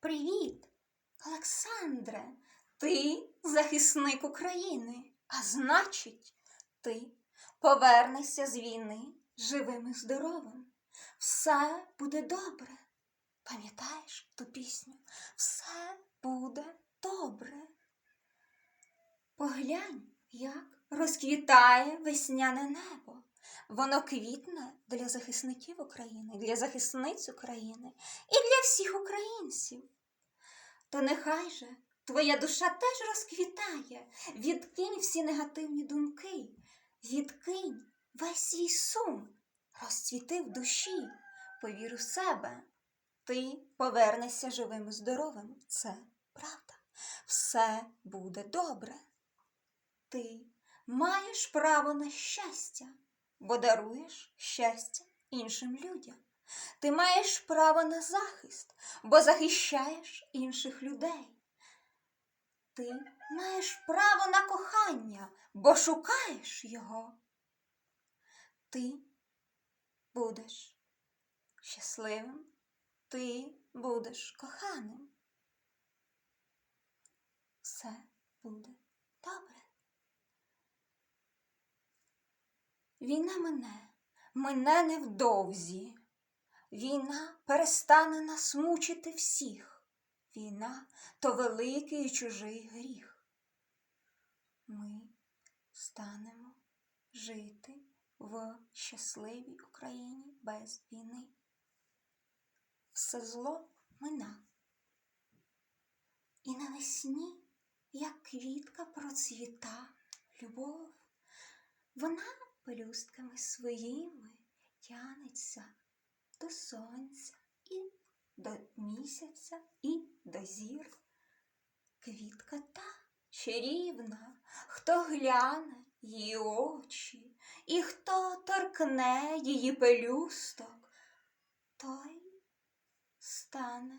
Привіт, Олександре, ти захисник України, а значить, ти повернешся з війни живим і здоровим. Все буде добре. Пам'ятаєш ту пісню? Все буде добре. Поглянь, як розквітає весняне небо. Воно квітне для захисників України, для захисниць України і для всіх українців. То нехай же твоя душа теж розквітає, відкинь всі негативні думки, відкинь весь свій сум, розцвіти в душі, повір у себе. Ти повернешся живим і здоровим. Це правда. Все буде добре. Ти маєш право на щастя, бо даруєш щастя іншим людям. Ти маєш право на захист, бо захищаєш інших людей. Ти маєш право на кохання, бо шукаєш його. Ти будеш щасливим, ти будеш коханим. Все буде добре. Війна мине, мине невдовзі. Війна перестане нас мучити всіх. Війна то великий і чужий гріх. Ми станемо жити в щасливій Україні без війни. Все зло мина. І навесні, як квітка процвіта любов, вона пелюстками своїми тянеться до сонця і до місяця і до зір. Квітка та чарівна, хто гляне її очі, і хто торкне її пелюсток, той стане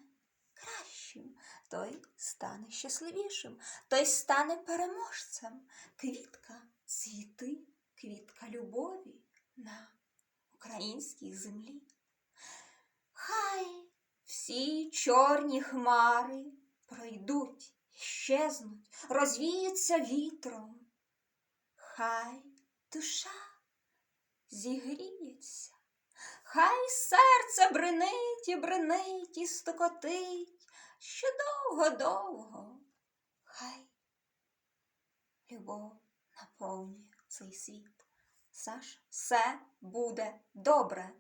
кращим, той стане щасливішим, той стане переможцем. Квітка цвіти, квітка любові на українській землі. Всі чорні хмари пройдуть, щезнуть, розвіються вітром. Хай душа зігріється, хай серце бренить і бренить і стокотить ще довго-довго. Хай любов наповнює цей світ. Саш, все буде добре.